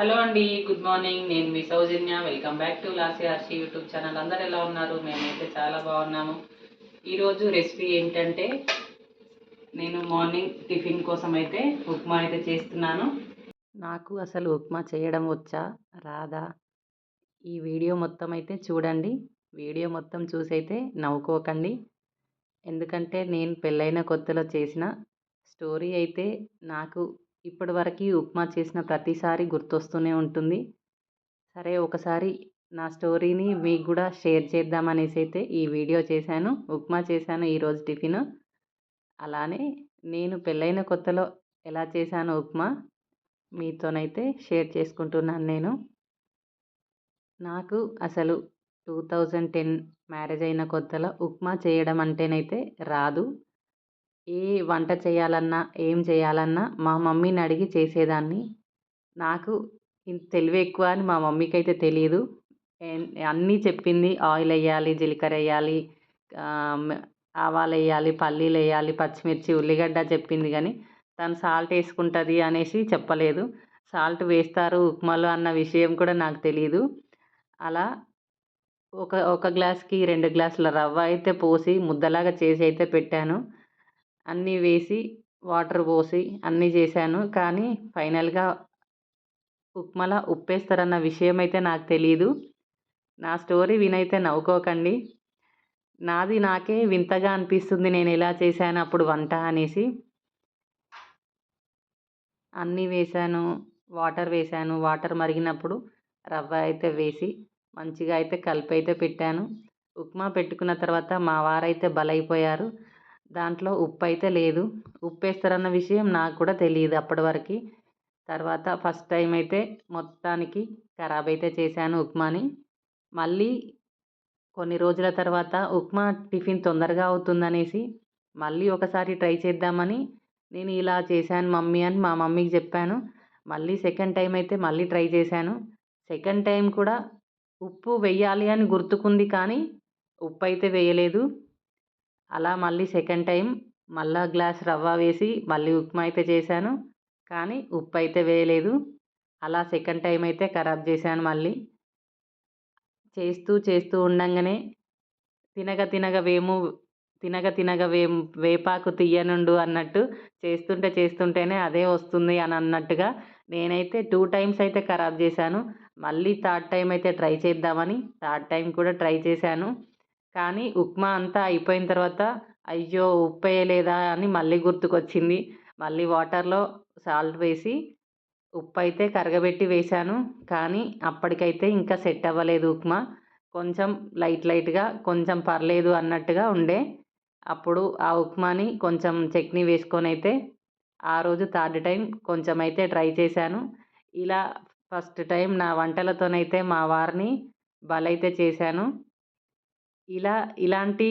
Hello అండి good morning. నేను మీ Soujanya. Welcome back to Lasi Harshi YouTube channel. అందరు ఎలా ఉన్నారు? మేమైతే చాలా బాగున్నాము. ఈరోజు రెసిపీ ఏంటంటే నేను మార్నింగ్ టిఫిన్ కోసం అయితే ఉప్మా అయితే చేస్తున్నాను. నాకు అసలు ఉప్మా చేయడం వచ్చా? రాదా? ఈ వీడియో మొత్తం అయితే చూడండి. వీడియో మొత్తం చూసైతే నవ్వుకోకండి. ఎందుకంటే నేను పెళ్ళైన కొత్తలో చేసిన స్టోరీ అయితే నాకు ఇప్పటివరకు ఉప్మా చేసిన ప్రతిసారి గుర్తొస్తూనే ఉంటుంది. సరే ఒకసారి నా స్టోరీని మీకు కూడా షేర్ చేద్దామనేసి అయితే ఈ వీడియో చేశాను. ఉప్మా చేశాను ఈరోజు టిఫిన్. అలానే నేను పెళ్ళైన కొత్తలో ఎలా చేశాను ఉప్మా మీతోనైతే షేర్ చేసుకుంటున్నాను నేను. నాకు అసలు టూ థౌజండ్ టెన్ మ్యారేజ్ అయిన కొత్తలో ఉప్మా చేయడం అంటేనైతే రాదు. ఏ వంట చేయాలన్నా ఏం చేయాలన్నా మా మమ్మీని అడిగి చేసేదాన్ని. నాకు తెలివి ఎక్కువ అని మా మమ్మీకి అయితే తెలియదు అన్నీ చెప్పింది. ఆయిల్ వేయాలి జీలకర్ర వేయాలి ఆవాలు వేయాలి పల్లీలు వేయాలి పచ్చిమిర్చి ఉల్లిగడ్డ చెప్పింది కానీ తను సాల్ట్ వేసుకుంటుంది అనేసి చెప్పలేదు. సాల్ట్ వేస్తారు ఉప్మాలో అన్న విషయం కూడా నాకు తెలియదు అలా ఒక ఒక గ్లాస్కి రెండు గ్లాసుల రవ్వ అయితే పోసి ముద్దలాగా చేసి అయితే పెట్టాను. అన్నీ వేసి వాటర్ పోసి అన్నీ చేశాను. కానీ ఫైనల్గా ఉప్మాలో ఉప్పేస్తారన్న విషయం అయితే నాకు తెలియదు నా స్టోరీ వినైతే నవ్వుకోకండి. నాది నాకే వింతగా అనిపిస్తుంది నేను ఎలా చేశాను అప్పుడు వంట అనేసి. అన్నీ వేశాను వాటర్ వేశాను. వాటర్ మరిగినప్పుడు రవ్వ అయితే వేసి మంచిగా అయితే కలిపి అయితే పెట్టాను. ఉప్మా పెట్టుకున్న తర్వాత మా వారైతే బలైపోయారు. దాంట్లో ఉప్పు అయితే లేదు. ఉప్పు వేస్తారన్న విషయం నాకు కూడా తెలియదు అప్పటి వరకు. తర్వాత ఫస్ట్ టైం అయితే మొత్తానికి ఖరాబ్ అయితే చేశాను ఉప్మాని. మళ్ళీ కొన్ని రోజుల తర్వాత ఉప్మా టిఫిన్ తొందరగా అవుతుందనేసి మళ్ళీ ఒకసారి ట్రై చేద్దామని నేను ఇలా చేశాను మమ్మీ అని మా మమ్మీకి చెప్పాను. మళ్ళీ సెకండ్ టైం అయితే మళ్ళీ ట్రై చేశాను. సెకండ్ టైం కూడా ఉప్పు వెయ్యాలి అని గుర్తుకుంది కానీ ఉప్పు అయితే వేయలేదు. అలా మళ్ళీ సెకండ్ టైం మళ్ళా గ్లాస్ రవ్వ వేసి మళ్ళీ ఉప్మా అయితే చేశాను. కానీ ఉప్పు అయితే వేయలేదు. అలా సెకండ్ టైం అయితే ఖరాబ్ చేశాను మళ్ళీ. చేస్తూ చేస్తూ ఉండంగానే తినగ తినగ వేము తినగ తినగ వేము వేపాకు తీయనుండు అన్నట్టు చేస్తుంటే చేస్తుంటేనే అదే వస్తుంది అని అన్నట్టుగా నేనైతే టూ టైమ్స్ అయితే ఖరాబ్ చేశాను. మళ్ళీ థర్డ్ టైం అయితే ట్రై చేద్దామని థర్డ్ టైం కూడా ట్రై చేశాను. కానీ ఉప్మా అంతా అయిపోయిన తర్వాత అయ్యో! ఉప్పు వేయలేదా అని మళ్ళీ గుర్తుకొచ్చింది. మళ్ళీ వాటర్లో సాల్ట్ వేసి ఉప్పు అయితే కరగబెట్టి వేశాను. కానీ అప్పటికైతే ఇంకా సెట్ అవ్వలేదు ఉప్మా. కొంచెం లైట్ లైట్గా కొంచెం పర్లేదు అన్నట్టుగా ఉండే. అప్పుడు ఆ ఉప్మాని కొంచెం చట్నీ వేసుకొని అయితే ఆ రోజు థర్డ్ టైం కొంచెం అయితే ట్రై చేశాను. ఇలా ఫస్ట్ టైం నా వంటలతోనైతే మా వారిని బలైతే చేశాను. ఇలా ఇలాంటి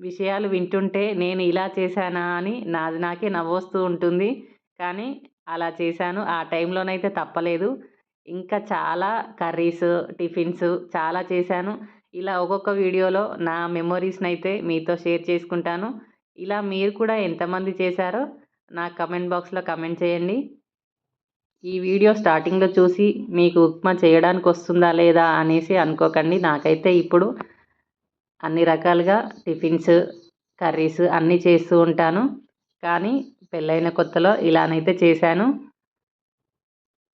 విషయాలు వింటుంటే నేను ఇలా చేశానా అని నాది నాకే నవ్వొస్తూ ఉంటుంది. కానీ అలా చేశాను. ఆ టైంలోనైతే తప్పలేదు. ఇంకా చాలా కర్రీస్ టిఫిన్స్ చాలా చేశాను. ఇలా ఒక్కొక్క వీడియోలో నా మెమొరీస్ని అయితే మీతో షేర్ చేసుకుంటాను. ఇలా మీరు కూడా ఎంతమంది చేశారో నా కమెంట్ బాక్స్లో కమెంట్ చేయండి. ఈ వీడియో స్టార్టింగ్లో చూసి మీకు ఉప్మా చేయడానికి వస్తుందా లేదా అనేసి అనుకోకండి. నాకైతే ఇప్పుడు అన్ని రకాలుగా టిఫిన్స్ కర్రీస్ అన్నీ చేస్తూ ఉంటాను. కానీ పెళ్ళైన కొత్తలో ఇలానైతే చేశాను.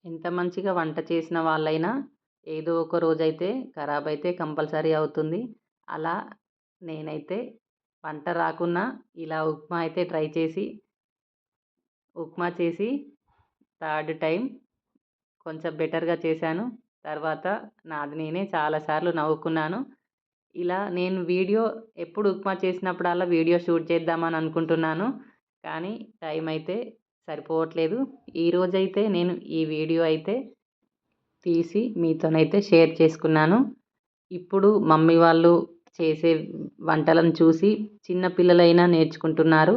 ఎంత మంచిగా వంట చేసిన వాళ్ళైనా ఏదో ఒక రోజైతే ఖరాబ్ అయితే కంపల్సరీ అవుతుంది. అలా నేనైతే వంట రాకున్నా ఇలా ఉప్మా అయితే ట్రై చేసి ఉప్మా చేసి థర్డ్ టైం కొంచెం బెటర్గా చేశాను. తర్వాత నాది నేనే చాలాసార్లు నవ్వుకున్నాను. ఇలా నేను వీడియో ఎప్పుడు ఉప్మా చేసినప్పుడల్లా వీడియో షూట్ చేద్దామని అనుకుంటున్నాను. కానీ టైం అయితే సరిపోవట్లేదు. ఈరోజైతే నేను ఈ వీడియో అయితే తీసి మీతోనైతే షేర్ చేసుకున్నాను. ఇప్పుడు మమ్మీ వాళ్ళు చేసే వంటలను చూసి చిన్న పిల్లలైనా నేర్చుకుంటున్నారు.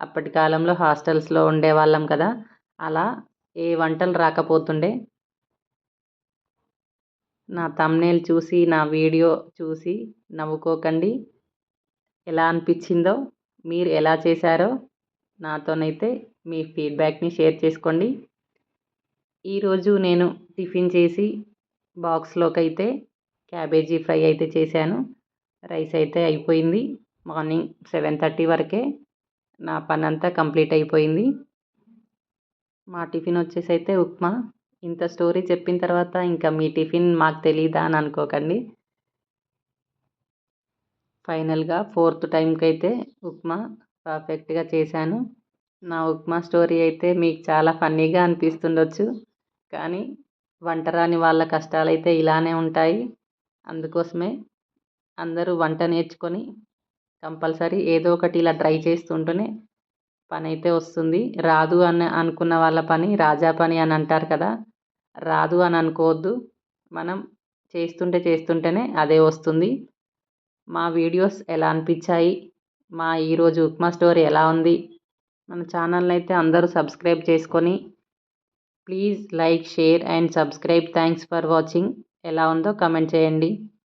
అప్పటి కాలంలో హాస్టల్స్లో ఉండేవాళ్ళం కదా. అలా ఏ వంటలు రాకపోతుండే నా తమ్నేల్ చూసి నా వీడియో చూసి నవ్వుకోకండి. ఎలా అనిపించిందో మీరు ఎలా చేశారో నాతోనైతే మీ ఫీడ్బ్యాక్ని షేర్ చేసుకోండి. ఈరోజు నేను టిఫిన్ చేసి బాక్స్లోకి అయితే క్యాబేజీ ఫ్రై అయితే చేశాను. రైస్ అయితే అయిపోయింది. మార్నింగ్ సెవెన్ థర్టీ వరకే నా పని అంతా కంప్లీట్ అయిపోయింది. మా టిఫిన్ వచ్చేసి అయితే ఉప్మా. ఇంత స్టోరీ చెప్పిన తర్వాత ఇంకా మీ టిఫిన్ మాకు తెలీదా అని అనుకోకండి. ఫైనల్గా ఫోర్త్ టైంకి అయితే ఉప్మా పర్ఫెక్ట్గా చేశాను. నా ఉప్మా స్టోరీ అయితే మీకు చాలా ఫన్నీగా అనిపిస్తుండొచ్చు. కానీ వంట రాని వాళ్ళ కష్టాలు అయితే ఇలానే ఉంటాయి. అందుకోసమే అందరూ వంట నేర్చుకొని కంపల్సరీ ఏదో ఒకటి ఇలా ట్రై చేస్తుంటేనే పని అయితే వస్తుంది. రాదు అని అనుకున్న వాళ్ళ పని రాజా పని అని అంటారు కదా రాదు అని అనుకోవద్దు. మనం చేస్తుంటే చేస్తుంటేనే అదే వస్తుంది. మా వీడియోస్ ఎలా అనిపించాయి? మా ఈరోజు ఉప్మా స్టోరీ ఎలా ఉంది? మన ఛానల్ని అయితే అందరూ సబ్స్క్రైబ్ చేసుకొని please like share and subscribe. Thanks for watching. ఎలా ఉందో కమెంట్ చేయండి.